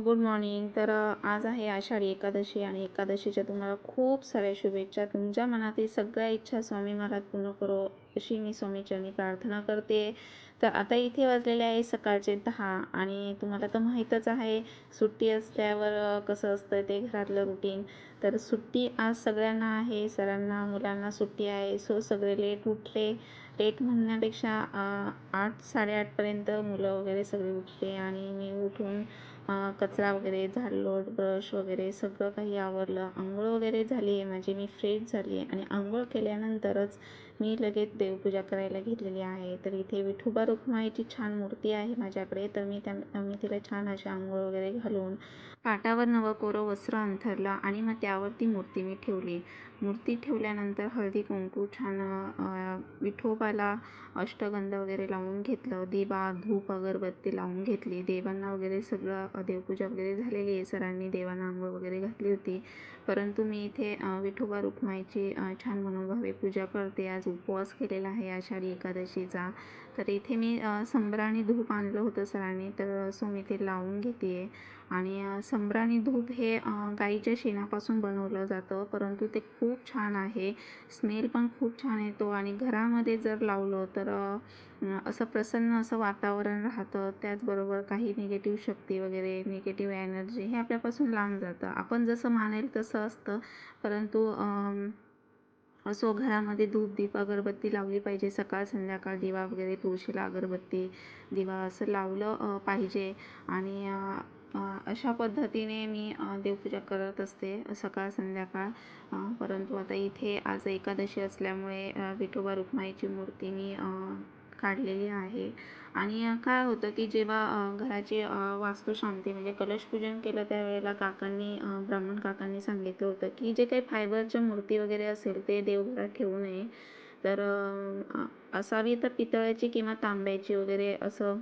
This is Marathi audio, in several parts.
Good morning. तर आज आहे आषाढी एकादशी आणि एकादशीच्या तुम्हाला खूप साऱ्या शुभेच्छा. तुमच्या मनातील सगळ्या इच्छा स्वामी महाराज पूर्ण करो अशी मी स्वामीचरणी प्रार्थना करते. तर आता इथे वाजलेले आहे सकाळचे दहा आणि तुम्हाला तर माहीतच आहे सुट्टी असल्यावर कसं असतं ते घरातलं रुटीन तर सुट्टी आज सगळ्यांना आहे सरांना मुलांना सुट्टी आहे. सो सगळे लेट उठले. लेट म्हणण्यापेक्षा आठ साडेआठपर्यंत मुलं वगैरे सगळे उठले आणि मी उठून कचरा वगैरे झाडलोट ब्रश वगैरे सगळं काही आवरलं. आंघोळ वगैरे झाली आहे माझी मी फ्रेश झाली आहे आणि आंघोळ केल्यानंतरच मी लगेच देवपूजा करायला घेतलेली आहे. तर इथे विठोबा रुक्माईची छान मूर्ती आहे माझ्याकडे. तर मी त्या मी तिला छान अशी आंघोळ वगैरे घालून पाटावर नवं कोरं वस्त्र अंथरलं आणि मग त्यावर ती मूर्ती मी ठेवली. मूर्ती ठेवल्यानंतर हळदी कुंकू छान विठोबाला अष्टगंध वगैरे लावून घेतलं. दिवा धूप अगरबत्ती लावून घेतली. देवांना वगैरे सगळं देवपूजा वगैरे झालेली आहे. सरांनी देवांना आंघोळ वगैरे घातली होती. परंतु मी इथे विठोबा रुक्माईची छान मनोभावे पूजा करते. आज उपवास केलेला आहे आषाढी एकादशीचा. तर इथे मी अ, संब्राणी धूप आणलं होतं सरांनी. तर सो मी ते लावून घेते आहे आणि अ, संब्राणी धूप हे गाईच्या शेणापासून बनवलं जातं. परंतु ते खूप छान आहे. स्मेल पण खूप छान येतो आणि घरामध्ये जर लावलं तर असं प्रसन्न असं वातावरण राहतं. त्याचबरोबर काही निगेटिव्ह शक्ती वगैरे निगेटिव्ह एनर्जी हे आपल्यापासून लांब जातं. आपण जसं मानेल तसं असतं. परंतु असो घरामध्ये धूप दीप अगरबत्ती लावली पाहिजे. सकाळ संध्याकाळ दिवा वगैरे तुळशीला अगरबत्ती दिवा असं लावलं पाहिजे. आणि अशा पद्धतीने मी देवपूजा करत असते सकाळ संध्याकाळ. परंतु आता इथे आज एकादशी असल्यामुळे विठोबा रुक्माईची मूर्ती मी काढलेली आहे. आणि काय होतं की जेव्हा घराची वास्तुशांती म्हणजे कलशपूजन केलं त्यावेळेला काकांनी ब्राह्मण काकांनी सांगितलं होतं की जे काही फायबरच्या मूर्ती वगैरे असेल ते देवघरात ठेवू नये. तर असावी तर पितळेची किंवा तांब्याची वगैरे असं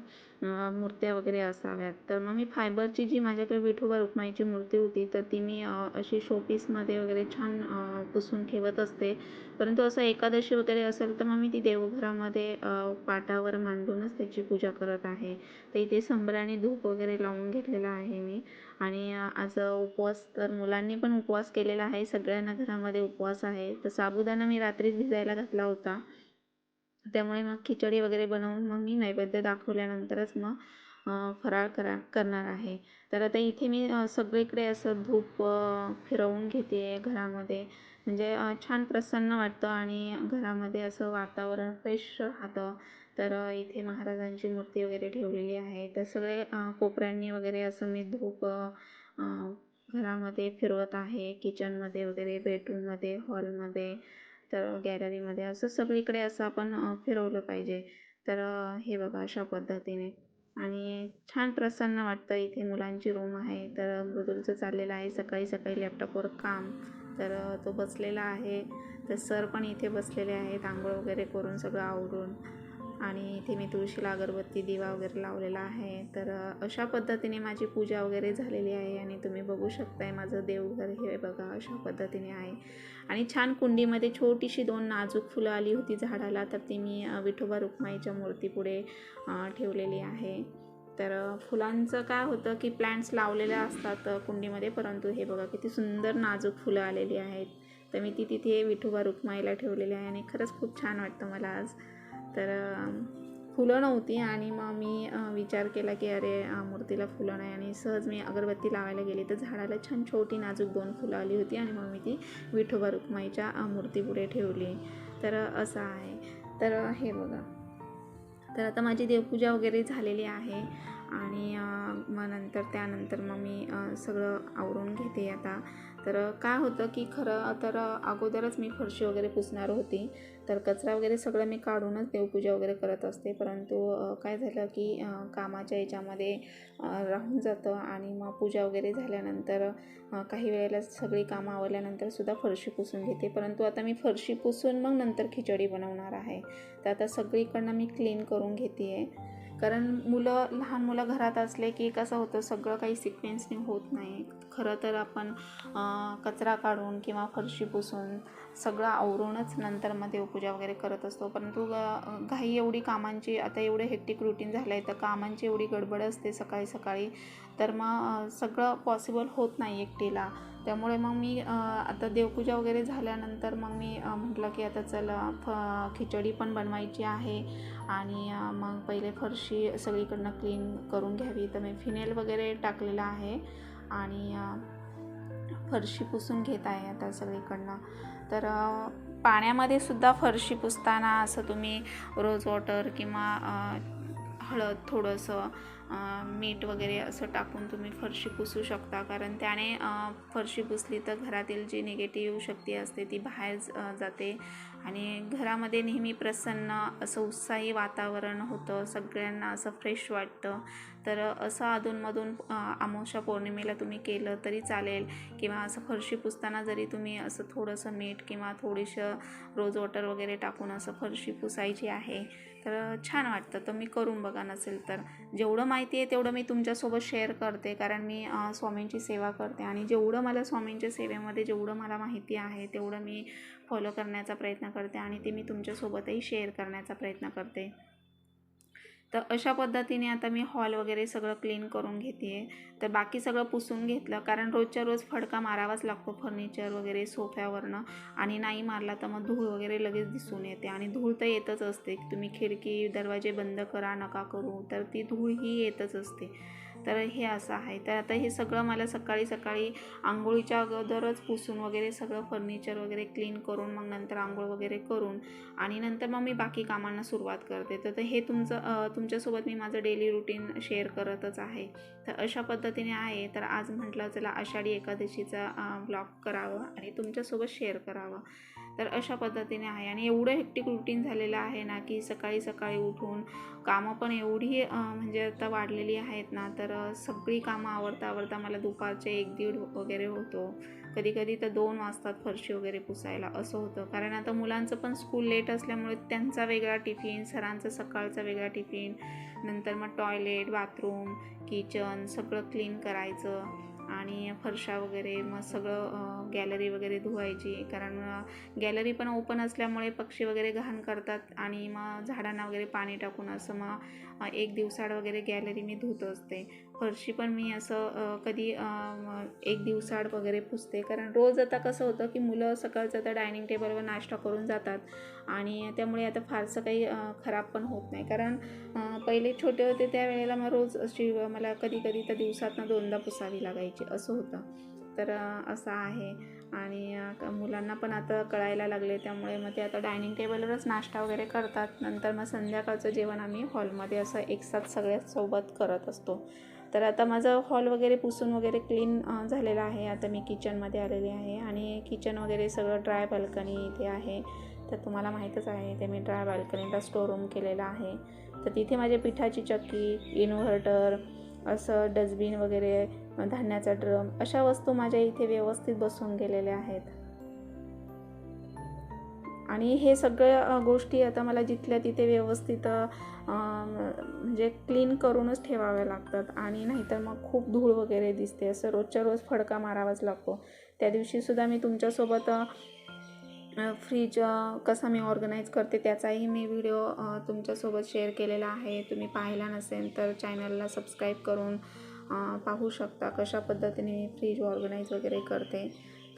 मूर्त्या वगैरे असाव्यात. तर मग मी फायबरची जी माझ्याकडे विठोबा रुक्माईची मूर्ती होती तर ती मी अशी शोपीसमध्ये वगैरे छान पुसून ठेवत असते. परंतु असं एकादशी वगैरे असेल तर मग मी ती देवघरामध्ये पाटावर मांडूनच त्याची पूजा करत आहे. तर इथे संब्राणी धूप वगैरे लावून घेतलेलं आहे मी. आणि आज उपवास तर मुलांनी पण उपवास केलेला आहे. सगळ्यांना घरामध्ये उपवास आहे. तर साबुदाणा मी रात्रीच भिजायला घातला होता. त्यामुळे मग खिचडी वगैरे बनवून मग मी नैवेद्य दाखवल्यानंतरच मग फराळ करा करणार आहे. तर आता इथे मी सगळीकडे असं धूप फिरवून घेते आहे घरामध्ये. म्हणजे छान प्रसन्न वाटतं आणि घरामध्ये असं वातावरण फ्रेश राहतं. तर इथे महाराजांची मूर्ती वगैरे ठेवलेली आहे. तर सगळे कोपऱ्यांनी वगैरे असं मी धूप घरामध्ये फिरवत आहे. किचनमध्ये वगैरे बेडरूममध्ये हॉलमध्ये तर गॅलरीमध्ये असं सगळीकडे असं आपण फिरवलं पाहिजे. तर हे बघा अशा पद्धतीने. आणि छान प्रसन्न वाटतं. इथे मुलांची रूम आहे. तर मृदुलचं चाललेलं आहे. सकाळी सकाळी लॅपटॉपवर काम. तर तो बसलेला आहे. तर सर पण इथे बसलेले आहेत. आंघोळ वगैरे करून सगळं आवरून. आणि इथे मी तुळशीला अगरबत्ती दिवा वगैरे लावलेला आहे. तर अशा पद्धतीने माझी पूजा वगैरे झालेली आहे आणि तुम्ही बघू शकताय माझं देवघर हे बघा अशा पद्धतीने आहे. आणि छान कुंडीमध्ये छोटीशी दोन नाजूक फुलं आली होती झाडाला तर ती मी विठोबा रुक्माईच्या मूर्तीपुढे ठेवलेली आहे. तर फुलांचं काय होतं की प्लॅन्ट्स लावलेले असतात कुंडीमध्ये परंतु हे बघा किती सुंदर नाजूक फुलं आलेली आहेत. तर मी ती तिथे विठोबा रुक्माईला ठेवलेली आहे आणि खरंच खूप छान वाटतं मला आज. तर फुलं नव्हती आणि मग मी विचार केला की अरे मूर्तीला फुलं नाही आणि सहज मी अगरबत्ती लावायला गेली. तर झाडाला छान छोटी नाजूक दोन फुलं आली होती आणि मग मी ती विठोबा रुक्माईच्या मूर्तीपुढे ठेवली. तर असं आहे. तर हे बघा. तर आता माझी देवपूजा वगैरे झालेली आहे आणि मग नंतर त्यानंतर मग मी सगळं आवरून घेते आता. तर काय होतं की खरं तर अगोदरच मी फरशी वगैरे पुसणार होती. तर कचरा वगैरे सगळं मी काढूनच देवपूजा वगैरे करत असते. परंतु काय झालं की कामाच्या याच्यामध्ये राहून जातं आणि मग पूजा वगैरे झाल्यानंतर काही वेळेला सगळी कामं आवरल्यानंतर सुद्धा फरशी पुसून घेते. परंतु आता मी फरशी पुसून मग नंतर खिचडी बनवणार आहे. तर आता सगळीकडनं मी क्लीन करून घेते आहे कारण मुलं लहान मुलं घरात असले की कसं होतं सगळं काही सिक्वेन्सने होत नाही. खरं तर आपण कचरा काढून किंवा फरशी पुसून सगळं आवरूनच नंतर मग देवपूजा वगैरे करत असतो. परंतु ग- घाई एवढी कामांची आता एवढं हेक्टिक रुटीन झालं आहे तर कामांची एवढी गडबड असते सकाळी सकाळी तर मग सगळं पॉसिबल होत नाही एकटीला. त्यामुळे मग मी आता देवपूजा वगैरे झाल्यानंतर मग मी म्हटलं की आता चला फ खिचडी पण बनवायची आहे. आणि मग पहिले फरशी सगळीकडनं क्लीन करून घ्यावी. तर मी फिनेल वगैरे टाकलेलं आहे. आणि फरशी पुसून घेत आहे आता सगळीकडनं. तर पाण्यामध्ये सुद्धा फरशी पुसताना असं तुम्ही रोज वॉटर किंवा हळद थोडंसं मीठ वगैरे असं टाकून तुम्ही फरशी पुसू शकता. कारण त्याने फरशी पुसली तर घरातील जी निगेटिव्ह शक्ती असते ती बाहेर जाते आणि घरामध्ये नेहमी प्रसन्न असं उत्साही वातावरण होतं. सगळ्यांना असं फ्रेश वाटतं. तर असं अधूनमधून अं, अमावस्या पौर्णिमेला तुम्ही केलं तरी चालेल किंवा असं फरशी पुसताना जरी तुम्ही असं थोडंसं मीठ किंवा थोडीसं रोज वॉटर वगैरे टाकून असं फरशी पुसायची आहे तर छान वाटतं. तर मी करून बघा नसेल तर. जेवढं माहिती आहे तेवढं मी तुमच्यासोबत शेअर करते कारण मी स्वामींची सेवा करते आणि जेवढं मला स्वामींच्या सेवेमध्ये जेवढं मला माहिती आहे तेवढं मी फॉलो करण्याचा प्रयत्न करते आणि ते मी तुमच्यासोबतही शेअर करण्याचा प्रयत्न करते. तर अशा पद्धतीने आता मी हॉल वगैरे सगळं क्लीन करून घेते आहे तर बाकी सगळं पुसून घेतलं कारण रोजच्या रोज फडका मारावाच लागतो फर्निचर वगैरे सोफ्यावरनं. आणि नाही मारला तर मग धूळ वगैरे लगेच दिसून येते. आणि धूळ तर येतच असते. तुम्ही खिडकी दरवाजे बंद करा नका करू. तर ती धूळ ही येतच असते. तर हे असं आहे. तर आता हे सगळं मला सकाळी सकाळी आंघोळीच्या अगोदरच पुसून वगैरे सगळं फर्निचर वगैरे क्लीन करून मग नंतर आंघोळ वगैरे करून आणि नंतर मग मी बाकी कामांना सुरुवात करते. तर हे तुमचं तुमच्यासोबत मी माझं डेली रुटीन शेअर करतच आहे. तर अशा पद्धतीने आहे. तर आज म्हटलं चला आषाढी एकादशीचा ब्लॉग करावं आणि तुमच्यासोबत शेअर करावं. तर अशा पद्धतीने आहे. आणि एवढं हेक्टिक रुटीन झालेलं आहे ना की सकाळी सकाळी उठून कामं पण एवढी म्हणजे आता वाढलेली आहेत ना तर सगळी कामं आवडता आवडता मला दुपारचे एक दीड वगैरे होतो. कधी कधी तर दोन वाजतात फरशी वगैरे पुसायला असं होतं. कारण आता मुलांचं पण स्कूल लेट असल्यामुळे त्यांचा वेगळा टिफिन सरांचा सकाळचा वेगळा टिफिन नंतर मग टॉयलेट बाथरूम किचन सगळं क्लीन करायचं. आणि फरशा वगैरे मग सगळं गॅलरी वगैरे धुवायची. कारण गॅलरी पण ओपन असल्यामुळे पक्षी वगैरे घाण करतात आणि मग झाडांना वगैरे पाणी टाकून असं मग एक दिवसाड वगैरे गॅलरी मी धुत असते. फरशी पण मी असं कधी एक दिवसाड वगैरे पुसते. कारण रोज आता कसं होतं की मुलं सकाळचं आता डायनिंग टेबलवर नाश्ता करून जातात. आणि त्यामुळे आता फारसं काही खराब पण होत नाही. कारण पहिले छोटे होते त्यावेळेला मग रोज अशी मला कधी कधी तर दिवसातनं दोनदा पुसावी लागायची. असं होतं. तर असं आहे. आणि मुलांना पण आता कळायला लागले. त्यामुळे मग ते आता डायनिंग टेबलवरच नाश्ता वगैरे करतात. नंतर मग संध्याकाळचं जेवण आम्ही हॉलमध्ये असं एकसाथ सगळ्यासोबत सगळ्यात सोबत करत असतो. तर आता माझं हॉल वगैरे पुसून वगैरे क्लीन झालेलं आहे. आता मी किचनमध्ये आलेले आहे आणि किचन वगैरे सगळं ड्राय बाल्कनी इथे आहे. तर तुम्हाला माहीतच आहे ते मी ड्राय बाल्कनीला स्टोर रूम केलेला आहे. तर तिथे माझे पिठाची चक्की इन्व्हर्टर असं डस्टबिन वगैरे धान्याचा ड्रम अशा वस्तू माझ्या इथे व्यवस्थित बसून गेलेल्या आहेत. आणि हे सगळ्या गोष्टी आता मला जिथल्या तिथे व्यवस्थित म्हणजे क्लीन करूनच ठेवाव्या लागतात. आणि नाहीतर मग खूप धूळ वगैरे दिसते. असं रोजच्या रोज फडका मारावाच लागतो. त्या दिवशीसुद्धा मी तुमच्यासोबत फ्रीज कसा मी ऑर्गनाईज करते त्याचाही मी व्हिडिओ तुमच्यासोबत शेअर केलेला आहे. तुम्ही पाहिला नसेल तर चॅनलला सबस्क्राईब करून पाहू शकता कशा पद्धतीने मी फ्रीज ऑर्गनाईज वगैरे करते.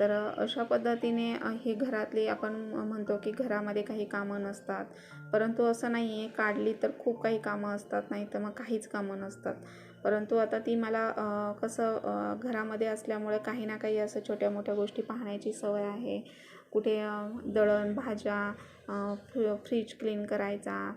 तर अशा पद्धतीने ही घरातली आपण म्हणतो की घरामध्ये काही कामं नसतात. परंतु असं नाही आहे काढली तर खूप काही कामं असतात नाही तर मग काहीच कामं नसतात. परंतु आता ती मला कसं घरामध्ये असल्यामुळे काही ना काही असं छोट्या मोठ्या गोष्टी पाहण्याची सवय आहे. कुठे दळण भाज्या फ्रीज क्लीन करायचा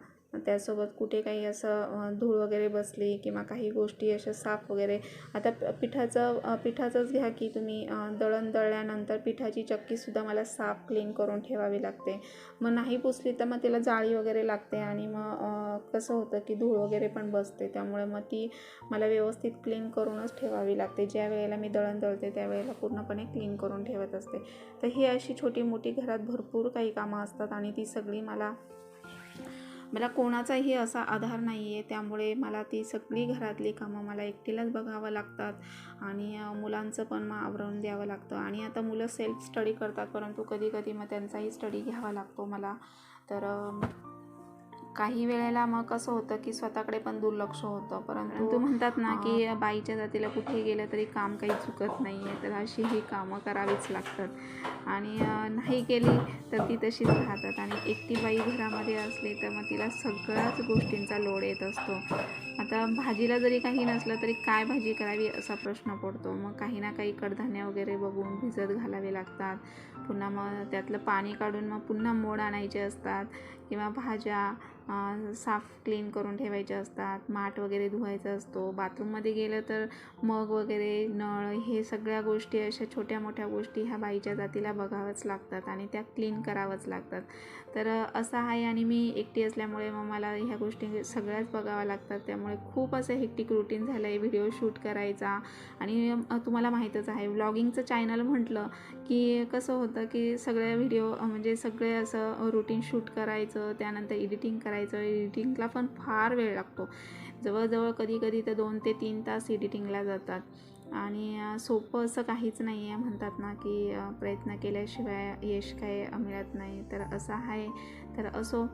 त्यासोबत कुठे काही असं धूळ वगैरे बसली किंवा काही गोष्टी अशा साफ वगैरे. आता पिठाचं पिठाचंच घ्या की तुम्ही दळण दळल्यानंतर पिठाची चक्कीसुद्धा मला साफ क्लीन करून ठेवावी लागते. मग नाही पुसली तर मग तिला जाळी वगैरे लागते आणि मग कसं होतं की धूळ वगैरे पण बसते. त्यामुळे मग ती मला व्यवस्थित क्लीन करूनच ठेवावी लागते. ज्या वेळेला मी दळण दळते त्यावेळेला पूर्णपणे क्लीन करून ठेवत असते. तर ही अशी छोटी मोठी घरात भरपूर काही कामं असतात आणि ती सगळी मला मला कोणाचाही असा आधार नाही आहे. त्यामुळे मला ती सगळी घरातली कामं मला एकटीलाच बघावं लागतात आणि मुलांचं पण मग आवरून द्यावं लागतं. आणि आता मुलं सेल्फ स्टडी करतात परंतु कधी कधी मग त्यांचाही स्टडी घ्यावा लागतो मला. तर काही वेळेला मग कसं होतं की स्वतःकडे पण दुर्लक्ष होतं. परंतु म्हणतात ना की बाईच्या जातीला कुठे गेलं तरी काम काही चुकत नाही आहे तर अशी ही कामं करावीच लागतात. आणि नाही केली तर ती तशीच राहतात. आणि एकटी बाई घरामध्ये असली तर मग तिला सगळ्याच गोष्टींचा लोड येत असतो. आता भाजीला जरी काही नसलं तरी काय भाजी करावी असा प्रश्न पडतो. मग काही ना काही कडधान्य वगैरे बघून भिजत घालावे लागतात. पुन्हा मग त्यातलं पाणी काढून मग पुन्हा मोड आणायचे असतात किंवा भाज्या साफ क्लीन करून ठेवायच्या असतात. माठ वगैरे धुवायचा असतो. बाथरूममध्ये गेलं तर मग वगैरे नळ हे सगळ्या गोष्टी अशा छोट्या मोठ्या गोष्टी ह्या बाईच्या जातीला बघावंच लागतात आणि त्या क्लीन करावंच लागतात. तर असं आहे आणि मी एकटी असल्यामुळे मग मला ह्या गोष्टी सगळ्याच बघाव्या लागतात. त्यामुळे खूप असं हेक्टिक रुटीन झालं आहे व्हिडिओ शूट करायचा. आणि तुम्हाला माहीतच आहे व्लॉगिंगचं चॅनल म्हटलं की कसं होतं की सगळे व्हिडिओ म्हणजे सगळे असं रुटीन शूट करायचं त्यानंतर एडिटिंग करायचं. एडिटिंगला पण फार वेळ लागतो. जवळजवळ कधी कधी तर दोन ते तीन तास एडिटिंगला जातात. आणि सोपं असं काहीच नाही आहे म्हणतात ना की प्रयत्न केल्याशिवाय यश काय मिळत नाही. तर असं आहे. तर असो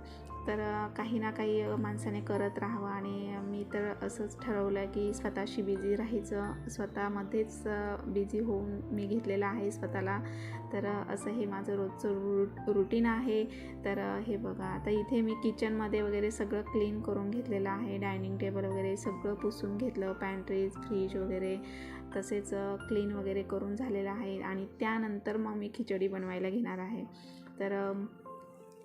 तर काही ना काही माणसाने करत राहावं आणि मी तर असंच ठरवलं की स्वतःशी बिझी राहायचं. स्वतःमध्येच बिझी होऊन मी घेतलेलं आहे स्वतःला. तर असं हे माझं रोजचं रू रुटीन आहे. तर हे बघा आता इथे मी किचनमध्ये वगैरे सगळं क्लीन करून घेतलेलं आहे. डायनिंग टेबल वगैरे सगळं पुसून घेतलं पॅन्ट्रीज फ्रीज वगैरे तसेच क्लीन वगैरे करून झालेलं आहे. आणि त्यानंतर मग मी खिचडी बनवायला घेणार आहे. तर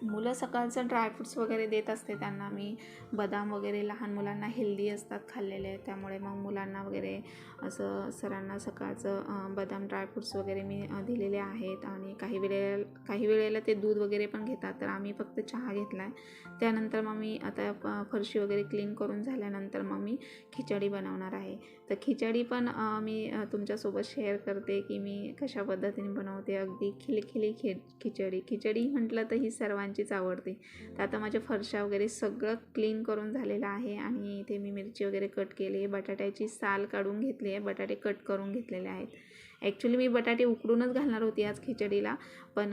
मुलं सकाळचं ड्रायफ्रुट्स वगैरे देत असते त्यांना. मी बदाम वगैरे लहान मुलांना हेल्दी असतात खाल्लेले. त्यामुळे मग मुलांना वगैरे असं सरांना सकाळचं बदाम ड्रायफ्रुट्स वगैरे मी दिलेले आहेत. आणि काही वेळेला काही वेळेला ते दूध वगैरे पण घेतात. तर आम्ही फक्त चहा घेतला आहे त्यानंतर मग मी आता फरशी वगैरे क्लीन करून झाल्यानंतर मग मी खिचडी बनवणार आहे. तर खिचडी पण मी तुमच्यासोबत शेअर करते की मी कशा पद्धतीने बनवते. अगदी खिलखिली खि खिचडी. खिचडी म्हटलं तर ही सर्वांचीच आवडते. तर आता माझ्या फरशा वगैरे सगळं क्लीन करून झालेलं आहे आणि इथे मी मिरची वगैरे कट केली आहे. बटाट्याची साल काढून घेतली आहे. बटाटे कट करून घेतलेले आहेत. ॲक्च्युली मी बटाटे उकडूनच घालणार होती आज खिचडीला पण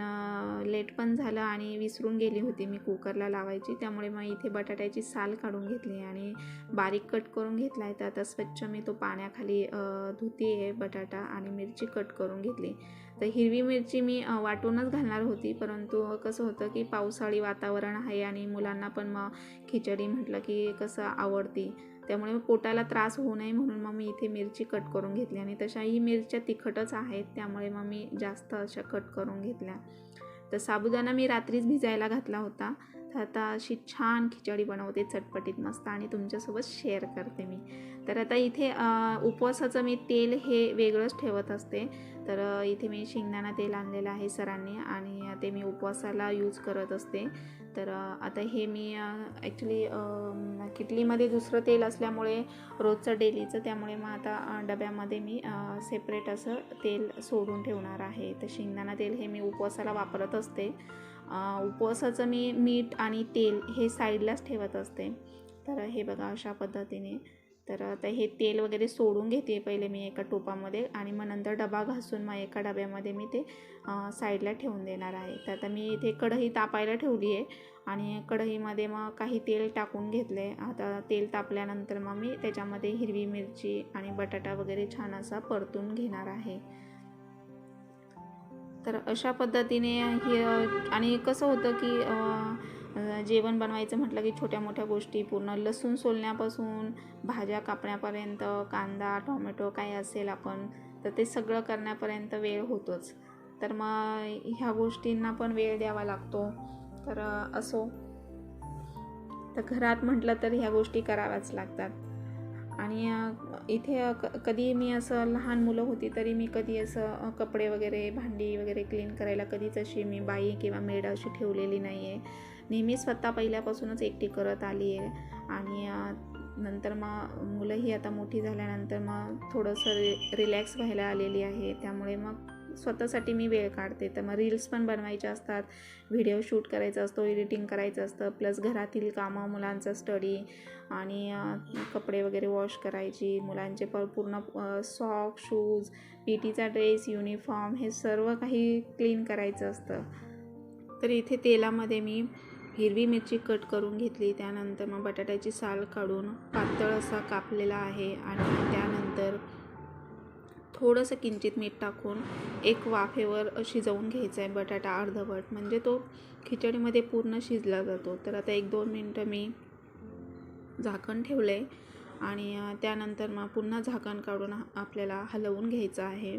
लेट पण झालं आणि विसरून गेली होती मी कुकरला लावायची. त्यामुळे मग इथे बटाट्याची साल काढून घेतली आणि बारीक कट करून घेतला आहे. तर आता स्वच्छ मी तो पाण्याखाली धुती आहे बटाटा आणि मिरची कट करून घेतली. तर हिरवी मिरची मी वाटूनच घालणार होती. परंतु कसं होतं की पावसाळी वातावरण आहे आणि मुलांना पण मग खिचडी म्हटलं की कसं आवडती. त्यामुळे पोटाला त्रास होऊ नये म्हणून मग मी इथे मिरची कट करून घेतली आणि तशाही मिरच्या तिखटच आहेत. त्यामुळे मग मी जास्त अशा कट करून घेतल्या. तर साबुदाणा मी रात्रीच भिजायला घातला होता. तर आता अशी छान खिचडी बनवते चटपटीत मस्त आणि तुमच्यासोबत शेअर करते मी. तर आता इथे उपवासाचं मी तेल हे वेगळंच ठेवत असते. तर इथे मी शेंगदाणा तेल आणलेलं आहे सरांनी आणि ते मी उपवासाला यूज करत असते. तर आता हे मी ॲक्च्युली किटलीमध्ये दुसरं तेल असल्यामुळे रोजचं डेलीचं त्यामुळे मग आता डब्यामध्ये मी सेपरेट असं तेल सोडून ठेवणार आहे. तर शेंगदाणा तेल हे मी उपवासाला वापरत असते. उपवासाचं मी मीठ आणि तेल हे साईडलाच ठेवत असते. तर हे बघा अशा पद्धतीने. तर आता हे तेल वगैरे सोडून घेते पहिले मी एका टोपामध्ये आणि मग नंतर डबा घासून मग एका डब्यामध्ये मी ते साईडला ठेवून देणार आहे. तर आता मी इथे कढई तापायला ठेवली आहे आणि कढईमध्ये मग काही तेल टाकून घेतले आता तेल तापल्यानंतर मग मी त्याच्यामध्ये हिरवी मिरची आणि बटाटा वगैरे छान असा परतून घेणार आहे. तर अशा पद्धतीने हे आणि कसं होतं की जेवण बनवायचं म्हटलं की छोट्या मोठ्या गोष्टी पूर्ण लसूण सोलण्यापासून भाज्या कापण्यापर्यंत कांदा टोमॅटो काय असेल आपण तर ते सगळं करण्यापर्यंत वेळ होतोच. तर मग ह्या गोष्टींना पण वेळ द्यावा लागतो. तर असो. तर घरात म्हटलं तर ह्या गोष्टी कराव्याच लागतात. आणि इथे क कधी मी असं लहान मुलं होती तरी मी कधी असं कपडे वगैरे भांडी वगैरे क्लीन करायला कधीच अशी मी बाई किंवा मेड अशी ठेवलेली नाही आहे नेहमी स्वतः पहिल्यापासूनच एकटी करत आली आहे. आणि नंतर मग मुलंही आता मोठी झाल्यानंतर मग थोडंसं रि रिलॅक्स व्हायला आलेली आहे. त्यामुळे मग स्वतःसाठी मी वेळ काढते. तर मग रील्स पण बनवायचे असतात. व्हिडिओ शूट करायचा असतो एडिटिंग करायचं असतं. प्लस घरातील कामं मुलांचा स्टडी आणि कपडे वगैरे वॉश करायची. मुलांचे प पूर्ण सॉक शूज पी टीचा ड्रेस युनिफॉर्म हे सर्व काही क्लीन करायचं असतं. तर इथे तेलामध्ये मी हिरवी मिरची कट करून घेतली. त्यानंतर मग बटाट्याची साल काढून पातळ असा कापलेला आहे आणि त्यानंतर थोडंसं किंचित मीठ टाकून एक वाफेवर शिजवून घ्यायचा आहे बटाटा अर्धवट. म्हणजे तो खिचडीमध्ये पूर्ण शिजला जातो. तर आता एक दोन मिनटं मी झाकण ठेवलं आहे आणि त्यानंतर मग पुन्हा झाकण काढून आपल्याला हलवून घ्यायचं आहे.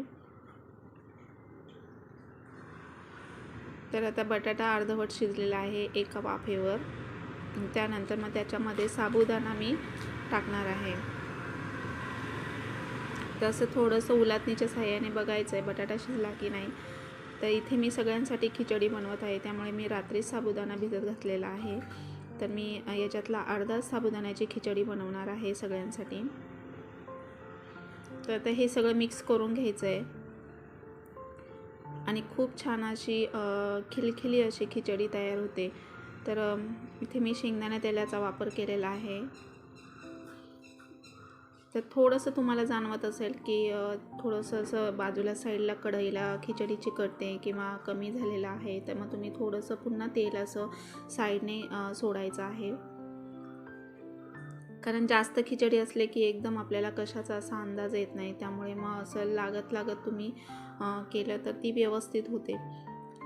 तर आता बटाटा अर्धवट शिजलेला आहे एका वाफेवर त्यानंतर मग त्याच्यामध्ये साबुदाणा मी टाकणार आहे. तसं थोडंसं उलातणीच्या साह्याने बघायचं आहे बटाटा शिजला की नाही. तर इथे मी सगळ्यांसाठी खिचडी बनवत आहे त्यामुळे मी रात्री साबुदाणा भिजत घातलेला आहे. तर मी याच्यातला अर्धा साबुदाण्याची खिचडी बनवणार आहे सगळ्यांसाठी. तर आता हे सगळं मिक्स करून घ्यायचं आहे आणि खूप छान अशी खिलखिली अशी खिचडी तयार होते. तर इथे मी शेंगदाणा तेलाचा वापर केलेला आहे. तर थोडंसं तुम्हाला जाणवत असेल की थोडंसं असं बाजूला साईडला कढईला खिचडी चिकटते किंवा कमी झालेलं आहे तर मग तुम्ही थोडंसं पुन्हा तेल असं साईडने सोडायचं आहे. कारण जास्त खिचडी असले की एकदम आपल्याला कशाचा असा अंदाज येत नाही. त्यामुळे मग असं लागत लागत तुम्ही केलं तर ती व्यवस्थित होते.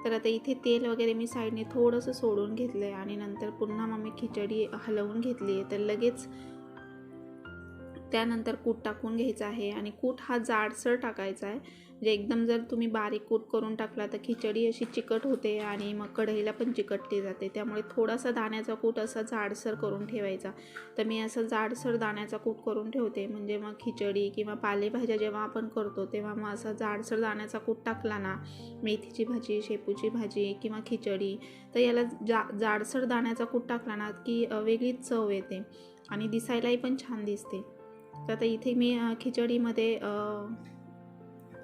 तर आता इथे तेल वगैरे मी साईडने थोडंसं सोडून घेतलं आहे आणि नंतर पुन्हा मग मी खिचडी हलवून घेतली आहे. तर लगेच त्यानंतर कूट टाकून घ्यायचा आहे आणि कूट हा जाडसर टाकायचा आहे. म्हणजे एकदम जर तुम्ही बारीक कूट करून टाकला तर खिचडी अशी चिकट होते आणि मग कढईला पण चिकटली जाते. त्यामुळे थोडासा दाण्याचा कूट असा जाडसर करून ठेवायचा. तर मी असं जाडसर दाण्याचा कूट करून ठेवते. म्हणजे मग खिचडी किंवा पालेभाज्या जेव्हा आपण करतो तेव्हा मग असा जाडसर दाण्याचा कूट टाकला ना मेथीची भाजी शेपूची भाजी किंवा खिचडी तर याला जा जाडसर दाण्याचा कूट टाकला ना की वेगळीच चव येते आणि दिसायलाही पण छान दिसते. तर आता इथे मी खिचडीमध्ये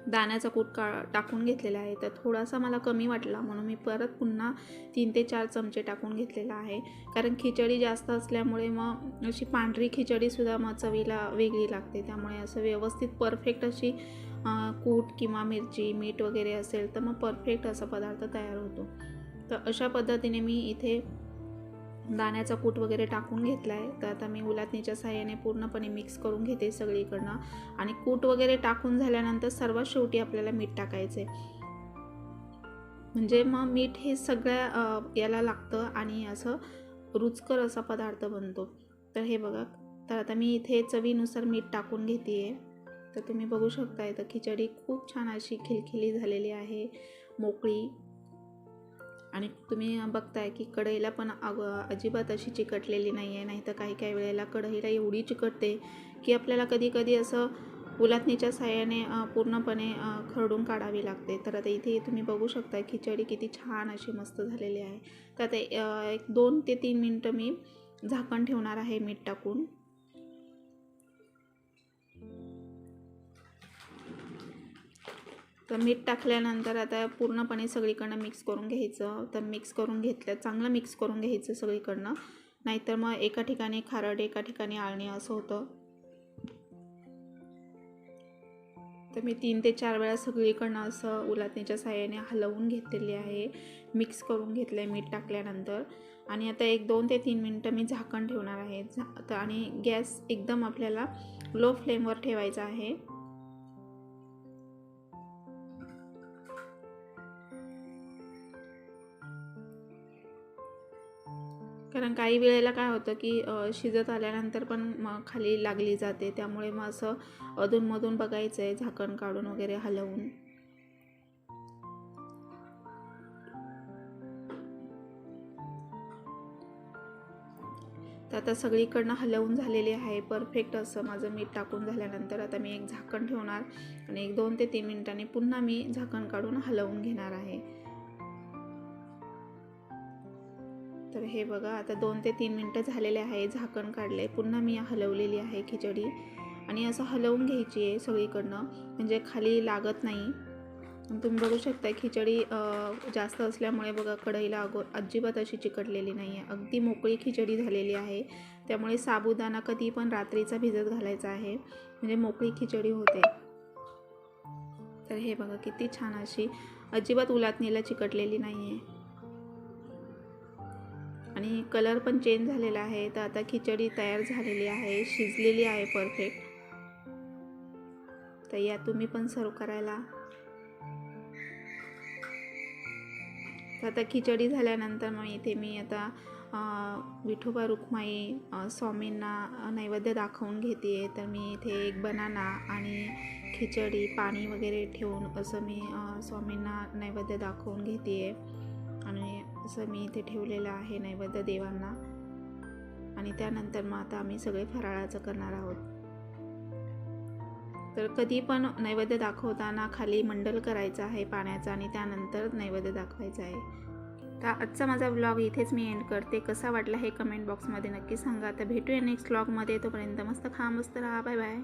दाण्याचा कूट का टाकून घेतलेला आहे. तर थोडासा मला कमी वाटला. म्हणून मी परत पुन्हा तीन ते चार चमचे टाकून घेतलेला आहे. कारण खिचडी जास्त असल्यामुळे मग अशी पांढरी खिचडीसुद्धा मग चवीला वेगळी लागते. त्यामुळे असं व्यवस्थित परफेक्ट अशी कूट किंवा मिरची मीठ वगैरे असेल तर मग परफेक्ट असा पदार्थ तयार होतो. तर अशा पद्धतीने मी इथे दाण्याचा कूट वगैरे टाकून घेतला आहे तर आता मी उलातणीच्या साह्याने पूर्णपणे मिक्स करून घेते सगळीकडनं. आणि कूट वगैरे टाकून झाल्यानंतर सर्वात शेवटी आपल्याला मीठ टाकायचं आहे म्हणजे मग मीठ हे सगळ्या याला लागतं आणि असं रुचकर असा पदार्थ बनतो. तर हे बघा. तर आता मी इथे चवीनुसार मीठ टाकून घेते आहे तर तुम्ही बघू शकताय तर खिचडी खूप छान अशी खिलखिली झालेली आहे. मोकळी. आणि तुम्ही बघताय की कढईला पण अग अजिबात अशी चिकटलेली नाही आहे नाही तर काही काही वेळेला कढईला एवढी चिकटते की आपल्याला कधी कधी असं उलातणीच्या साह्याने पूर्णपणे खरडून काढावी लागते. तर आता इथे तुम्ही बघू शकता खिचडी किती छान अशी मस्त झालेली आहे. तर आता एक दोन ते तीन मिनटं मी झाकण ठेवणार आहे मीठ टाकून. तर मीठ टाकल्यानंतर आता पूर्णपणे सगळीकडनं मिक्स करून घ्यायचं. तर मिक्स करून घेतलं चांगलं मिक्स करून घ्यायचं सगळीकडनं. नाहीतर मग एका ठिकाणी खारट एका ठिकाणी आळणी असं होतं. तर मी तीन ते चार वेळा सगळीकडनं असं उलातणीच्या साह्याने हलवून घेतलेली आहे. मिक्स करून घेतलं आहे मीठ टाकल्यानंतर. आणि आता एक दोन ते तीन मिनटं मी झाकण ठेवणार आहे. झा तर आणि गॅस एकदम आपल्याला लो फ्लेमवर ठेवायचा आहे. कारण काही वेळेला काय होतं की शिजत आल्यानंतर पण मग खाली लागली जाते. त्यामुळे मग असं अधूनमधून बघायचं आहे झाकण काढून वगैरे हलवून. तर आता सगळीकडनं हलवून झालेली आहे. परफेक्ट असं माझं मीठ टाकून झाल्यानंतर आता मी एक झाकण ठेवणार आणि एक दोन ते तीन मिनिटांनी पुन्हा मी झाकण काढून हलवून घेणार आहे. तर हे बघा आता दोन ते तीन मिनटं झालेले आहे झाकण काढले पुन्हा मी हलवलेली आहे खिचडी. आणि असं हलवून घ्यायची आहे सगळीकडनं म्हणजे खाली लागत नाही. तुम्ही बघू शकता खिचडी जास्त असल्यामुळे बघा कढईला अगो अजिबात अशी चिकटलेली नाही आहे अगदी मोकळी खिचडी झालेली आहे. त्यामुळे साबुदाणा कधी पण रात्रीचा भिजत घालायचा आहे. म्हणजे मोकळी खिचडी होते. तर हे बघा किती छान अशी अजिबात उलातणीला चिकटलेली नाही आहे आणि कलर पण चेंज झालेला आहे. तर आता खिचडी तयार झालेली आहे. शिजलेली आहे परफेक्ट. तर या तुम्ही पण सर्व करायला. तर आता खिचडी झाल्यानंतर मग इथे मी आता विठोबा रुक्माई स्वामींना नैवेद्य दाखवून घेते. आहे तर मी इथे एक बनाना आणि खिचडी पाणी वगैरे ठेवून असं मी स्वामींना नैवेद्य दाखवून घेते. आहे असं मी इथे ठेवलेलं आहे नैवेद्य देवांना. आणि त्यानंतर मग आता आम्ही सगळे फराळाचं करणार आहोत. तर कधी पण नैवेद्य दाखवताना खाली मंडल करायचं आहे पाण्याचा आणि त्यानंतर नैवेद्य दाखवायचं आहे. तर आजचा माझा ब्लॉग इथेच मी एंड करते. कसा वाटला हे कमेंट बॉक्समध्ये नक्की सांगा. तर भेटूया नेक्स्ट ब्लॉगमध्ये तोपर्यंत मस्त खा मस्त राहा. Bye bye